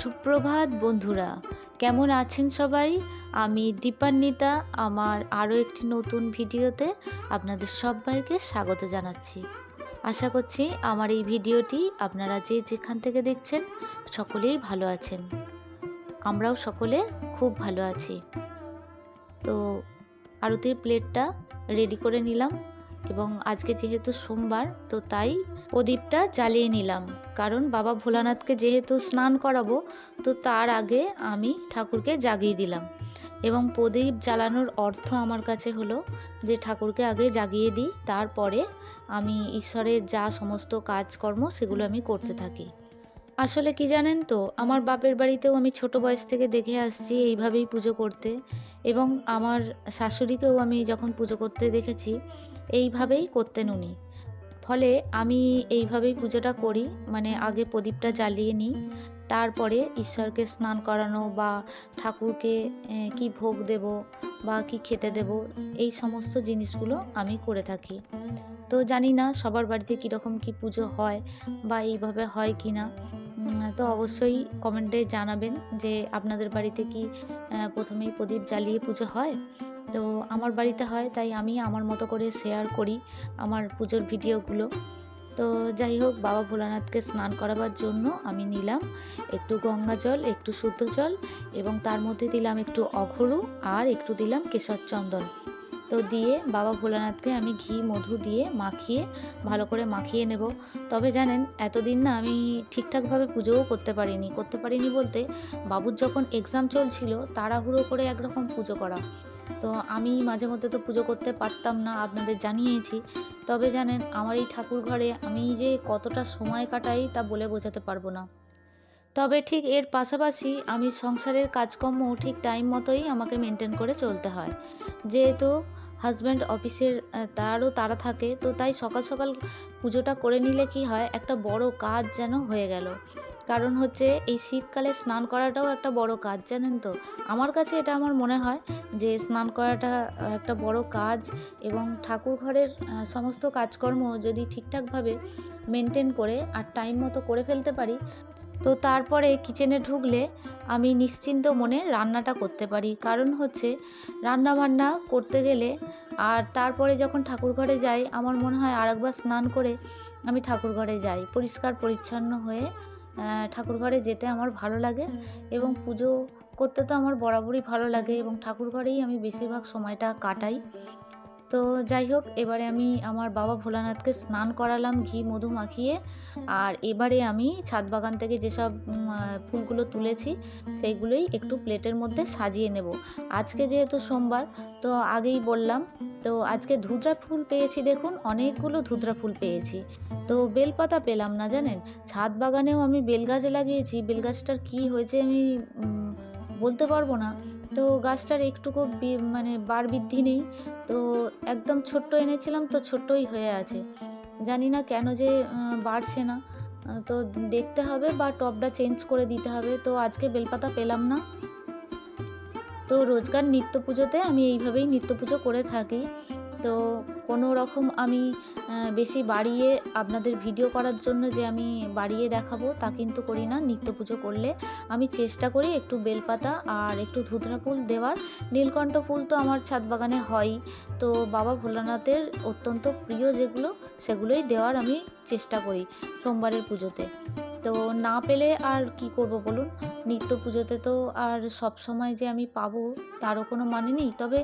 সুপ্রভাত বন্ধুরা, কেমন আছেন সবাই? আমি দীপান্বিতা, আমার আরও একটি নতুন ভিডিওতে আপনাদের সবাইকে স্বাগত জানাচ্ছি। আশা করছি আমার এই ভিডিওটি আপনারা যে যেখান থেকে দেখছেন, সকলেই ভালো আছেন। আমরাও সকলে খুব ভালো আছি। তো আরতির প্লেটটা রেডি করে নিলাম এবং আজকে যেহেতু সোমবার, তো তাই প্রদীপটা জ্বালিয়ে নিলাম। কারণ বাবা ভোলানাথকে যেহেতু স্নান করাবো, তো তার আগে আমি ঠাকুরকে জাগিয়ে দিলাম। এবং প্রদীপ জ্বালানোর অর্থ আমার কাছে হলো যে ঠাকুরকে আগে জাগিয়ে দিই, তারপরে আমি ঈশ্বরের যা সমস্ত কাজকর্ম সেগুলো আমি করতে থাকি। আসলে কি জানেন তো, আমার বাপের বাড়িতেও আমি ছোট বয়স থেকে দেখে আসছি এইভাবেই পুজো করতে। এবং আমার শাশুড়িকেও আমি যখন পুজো করতে দেখেছি, এইভাবেই করতেন উনি। ফলে আমি এইভাবেই পুজোটা করি। মানে আগে প্রদীপটা জ্বালিয়ে নিই, তারপরে ঈশ্বরকে স্নান করানো বা ঠাকুরকে কি ভোগ দেব বা কি খেতে দেব, এই সমস্ত জিনিসগুলো আমি করে থাকি। তো জানি না সবার বাড়িতে কীরকম কি পুজো হয় বা এইভাবে হয় কি না। তো অবশ্যই কমেন্টে জানাবেন যে আপনাদের বাড়িতে কি প্রথমেই প্রদীপ জ্বালিয়ে পুজো হয়। তো আমার বাড়িতে হয়, তাই আমি আমার মতো করে শেয়ার করি আমার পুজোর ভিডিওগুলো। তো যাই হোক, বাবা ভোলানাথকে স্নান করাবার জন্য আমি নিলাম একটু গঙ্গা জল, একটু শুদ্ধ জল এবং তার মধ্যে দিলাম একটু অঘরু আর একটু দিলাম কেশর চন্দন। তো দিয়ে বাবা ভোলানাথকে আমি ঘি, মধু দিয়ে মাখিয়ে, ভালো করে মাখিয়ে নেব। তবে জানেন, এতদিন না আমি ঠিকঠাকভাবে পুজোও করতে পারিনি। করতে পারিনি বলতে বাবুর যখন এক্সাম চলছিল, তাড়াহুড়ো করে একরকম পুজো করা। তো আমি মাঝে মধ্যে তো পুজো করতে পারতাম না, আপনাদের জানিয়েছি। তবে জানেন, আমার এই ঠাকুর ঘরে আমি যে কতটা সময় কাটাই তা বলে বোঝাতে পারব না। তবে ঠিক এর পাশাপাশি আমি সংসারের কাজকর্ম ঠিক টাইম মতোই আমাকে মেনটেন করে চলতে হয়। যেহেতু হাজব্যান্ড অফিসের তারও তারা থাকে, তো তাই সকাল সকাল পুজোটা করে নিলে কি হয়, একটা বড় কাজ যেন হয়ে গেল। কারণ হচ্ছে এই শীতকালে স্নান করাটাও একটা বড় কাজ, জানেন তো? আমার কাছে এটা আমার মনে হয় যে স্নান করাটা একটা বড় কাজ এবং ঠাকুর ঘরের সমস্ত কাজকর্ম যদি ঠিকঠাকভাবে মেনটেন করে আর টাইম মতো করে ফেলতে পারি, তো তারপরে কিচেনে ঢুকলে আমি নিশ্চিন্ত মনে রান্নাটা করতে পারি। কারণ হচ্ছে রান্না বান্না করতে গেলে আর তারপরে যখন ঠাকুর ঘরে যাই, আমার মনে হয় আরেকবার স্নান করে আমি ঠাকুর ঘরে যাই। পরিষ্কার পরিচ্ছন্ন হয়ে আহ, ঠাকুর ঘরে যেতে আমার ভালো লাগে এবং পুজো করতে তো আমার বরাবরই ভালো লাগে এবং ঠাকুর ঘরেই আমি বেশিরভাগ সময়টা কাটাই। তো যাই হোক, এবারে আমি আমার বাবা ভোলানাথকে স্নান করালাম, ঘি, মধু মাখিয়ে। আর এবারে আমি ছাদ বাগান থেকে যেসব ফুলগুলো তুলেছি, সেইগুলোই একটু প্লেটের মধ্যে সাজিয়ে নেব। আজকে যেহেতু সোমবার, তো আগেই বললাম, তো আজকে ধুতরা ফুল পেয়েছি দেখুন, অনেকগুলো ধুতরা ফুল পেয়েছি। তো বেলপাতা পেলাম না জানেন? ছাদ বাগানেও আমি বেল গাছ লাগিয়েছি বেল গাছটার কী হয়েছে আমি বলতে পারব না। তো গাছটার একটুকু মানে বার বৃদ্ধি নেই। তো একদম ছোট্ট এনেছিলাম, তো ছোট্টই হয়ে আছে। জানি না কেন যে বাড়ছে না। তো দেখতে হবে বা টপটা চেঞ্জ করে দিতে হবে। তো আজকে বেলপাতা পেলাম না। তো রোজকার নিত্য পুজোতে আমি এইভাবেই নিত্য পুজো করে থাকি। তো কোনো রকম আমি বেশি বাড়িয়ে আপনাদের ভিডিও করার জন্য যে আমি বাড়িয়ে দেখাবো তা কিন্তু করি না। নিত্য পুজো করলে আমি চেষ্টা করি একটু বেলপাতা আর একটু ধুধরা ফুল দেওয়ার। নীলকণ্ঠ ফুল তো আমার ছাদ বাগানে হয়ই। তো বাবা ভোলানাথের অত্যন্ত প্রিয় যেগুলো, সেগুলোই দেওয়ার আমি চেষ্টা করি সোমবারের পুজোতে। তো না পেলে আর কি করব বলুন? নিত্য পুজোতে তো আর সব সময় যে আমি পাবো তারও কোনো মানে নেই। তবে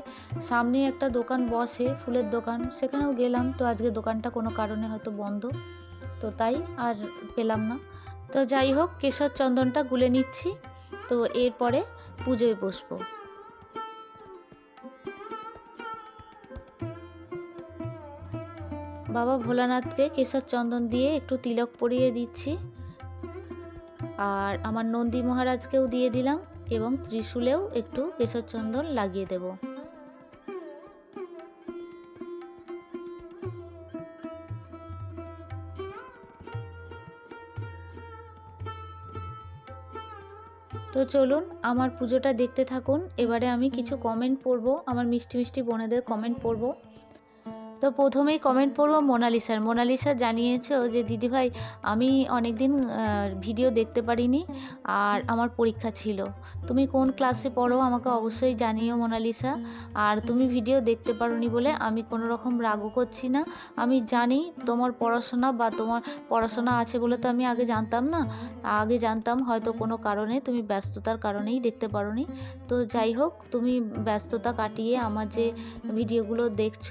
সামনে একটা দোকান বসে, ফুলের দোকান, সেখানেও গেলাম। তো আজকে দোকানটা কোনো কারণে হয়তো বন্ধ। তো তাই আর পেলাম না। তো যাই হোক, কেশর চন্দনটা গুলে নিচ্ছি। তো এরপরে পুজোয় বসবো। বাবা ভোলানাথকে কেশর চন্দন দিয়ে একটু তিলক পরিয়ে দিচ্ছি। আর আমার নন্দী মহারাজকেও দিয়ে দিলাম এবং ত্রিশূলেও একটু কেশর চন্দন লাগিয়ে দেব। তো চলুন আমার পুজোটা দেখতে থাকুন। এবারে আমি কিছু কমেন্ট পড়ব। আমার মিষ্টি মিষ্টি বোনেদের কমেন্ট পড়ব। তো প্রথমেই কমেন্ট পড়ব মোনালিসার। মোনালিসা জানিয়েছো যে দিদিভাই আমি অনেক দিন ভিডিও দেখতে পারিনি আর আমার পরীক্ষা ছিল। তুমি কোন ক্লাসে পড়ো আমাকে অবশ্যই জানিও মোনালিসা। আর তুমি ভিডিও দেখতে পারোনি বলে আমি কোনো রকম রাগও করছি না। আমি জানি তোমার পড়াশোনা বা তোমার পড়াশোনা আছে বলে তো আমি আগে জানতাম না। আগে জানতাম হয়তো কোনো কারণে তুমি ব্যস্ততার কারণেই দেখতে পারোনি। তো যাই হোক, তুমি ব্যস্ততা কাটিয়ে আমার যে ভিডিওগুলো দেখছ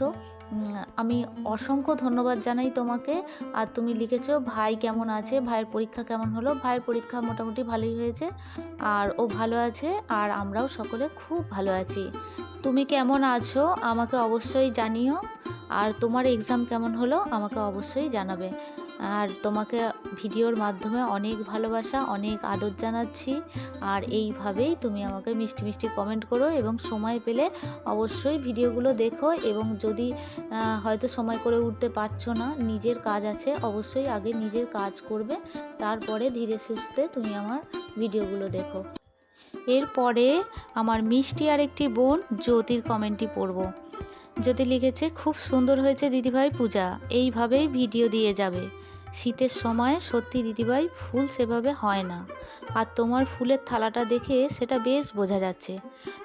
আমি অসংখ্য ধন্যবাদ জানাই তোমাকে। আর তুমি লিখেছ, ভাই কেমন আছে? ভাইয়ের পরীক্ষা কেমন হলো? ভাইয়ের পরীক্ষা মোটামুটি ভালোই হয়েছে। আর ও ভালো আছে, আর আমরাও সকলে খুব ভালো আছি। তুমি কেমন আছো? আমাকে অবশ্যই জানিও। আর তোমার এক্সাম কেমন হলো? আমাকে অবশ্যই জানাবে। আর তোমাকে ভিডিওর মাধ্যমে অনেক ভালোবাসা, অনেক আদর জানাচ্ছি। আর এইভাবেই তুমি আমাকে মিষ্টি মিষ্টি কমেন্ট করো এবং সময় পেলে অবশ্যই ভিডিওগুলো দেখো এবং যদি হয়তো সময় করে উঠতে পারছ না, নিজের কাজ আছে, অবশ্যই আগে নিজের কাজ করবে, তারপরে ধীরে সুস্থে তুমি আমার ভিডিওগুলো দেখো। এরপরে আমার মিষ্টি আর একটি বোন, জ্যোতির কমেন্টটি পড়ব। জ্যোতি লিখেছে, খুব সুন্দর হয়েছে দিদিভাই পূজা, এইভাবেই ভিডিও দিয়ে যাবে। শীতের সময় সত্যি দিদিভাই ফুল সেভাবে হয় না। আর তোমার ফুলের থালাটা দেখে সেটা বেশ বোঝা যাচ্ছে।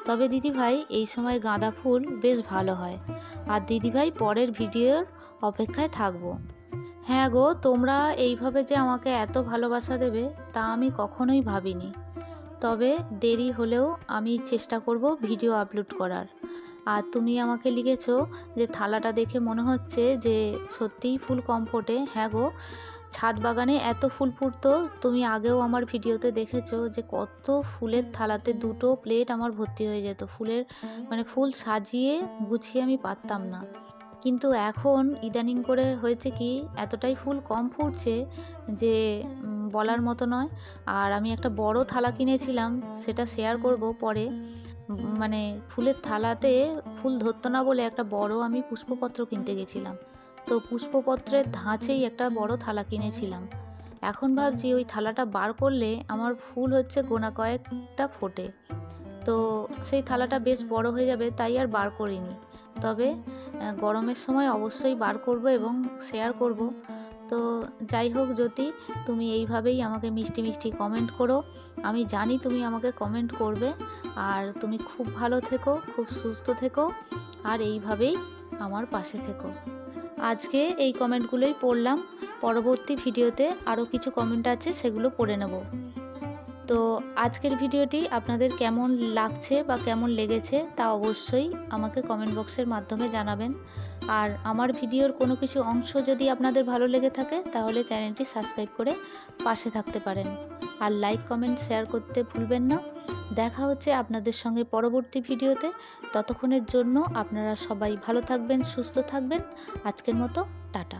তবে দিদিভাই, এই সময় গাঁদা ফুল বেশ ভালো হয়। আর দিদিভাই পরের ভিডিওর অপেক্ষায় থাকব। হ্যাঁ গো, তোমরা এইভাবে যে আমাকে এত ভালোবাসা দেবে, তা আমি কখনোই ভাবিনি। তবে দেরি হলেও আমি চেষ্টা করব ভিডিও আপলোড করার। আর তুমি আমাকে লিখেছো যে থালাটা দেখে মনে হচ্ছে যে সত্যিই ফুল কম ফোটে হ্যাঁ গো, ছাদ বাগানে এত ফুল ফুটতো। তুমি আগেও আমার ভিডিওতে দেখেছ যে কত ফুলের থালাতে দুটো প্লেট আমার ভর্তি হয়ে যেত। ফুলের মানে ফুল সাজিয়ে গুছিয়ে আমি পারতাম না। কিন্তু এখন ইদানিং করে হয়েছে কি, এতটাই ফুল কম ফুটছে যে বলার মতো নয়। আর আমি একটা বড় থালা কিনেছিলাম, সেটা শেয়ার করব পরে। মানে ফুলের থালাতে ফুল ধরতো না বলে একটা বড় আমি পুষ্পপত্র কিনতে গেছিলাম। তো পুষ্পপত্রের ধাঁচেই একটা বড় থালা কিনেছিলাম। এখন ভাবছি ওই থালাটা বার করলে আমার ফুল হচ্ছে গোনা কয়েকটা ফোটে। তো সেই থালাটা বেশ বড় হয়ে যাবে, তাই আর বার করিনি। তবে গরমের সময় অবশ্যই বার করব এবং শেয়ার করব। তো যাই হোক যদি তুমি এইভাবেই আমাকে মিষ্টি মিষ্টি কমেন্ট করো। আমি জানি তুমি আমাকে কমেন্ট করবে, আর তুমি খুব ভালো থেকো, খুব সুস্থ থেকো, আর এইভাবেই আমার পাশে থেকো। আজকে এই কমেন্টগুলোই পড়লাম। পরবর্তী ভিডিওতে আরও কিছু কমেন্ট আছে, সেগুলো পড়ে নেব। তো আজকের ভিডিওটি আপনাদের কেমন লাগছে বা কেমন লেগেছে তা অবশ্যই আমাকে কমেন্ট বক্সের মাধ্যমে জানাবেন। আর আমার ভিডিওর কোনো কিছু অংশ যদি আপনাদের ভালো লেগে থাকে, তাহলে চ্যানেলটি সাবস্ক্রাইব করে পাশে থাকতে পারেন। আর লাইক কমেন্ট শেয়ার করতে ভুলবেন না। দেখা হচ্ছে আপনাদের সঙ্গে পরবর্তী ভিডিওতে। ততক্ষণের জন্য আপনারা সবাই ভালো থাকবেন, সুস্থ থাকবেন। আজকের মতো, টাটা।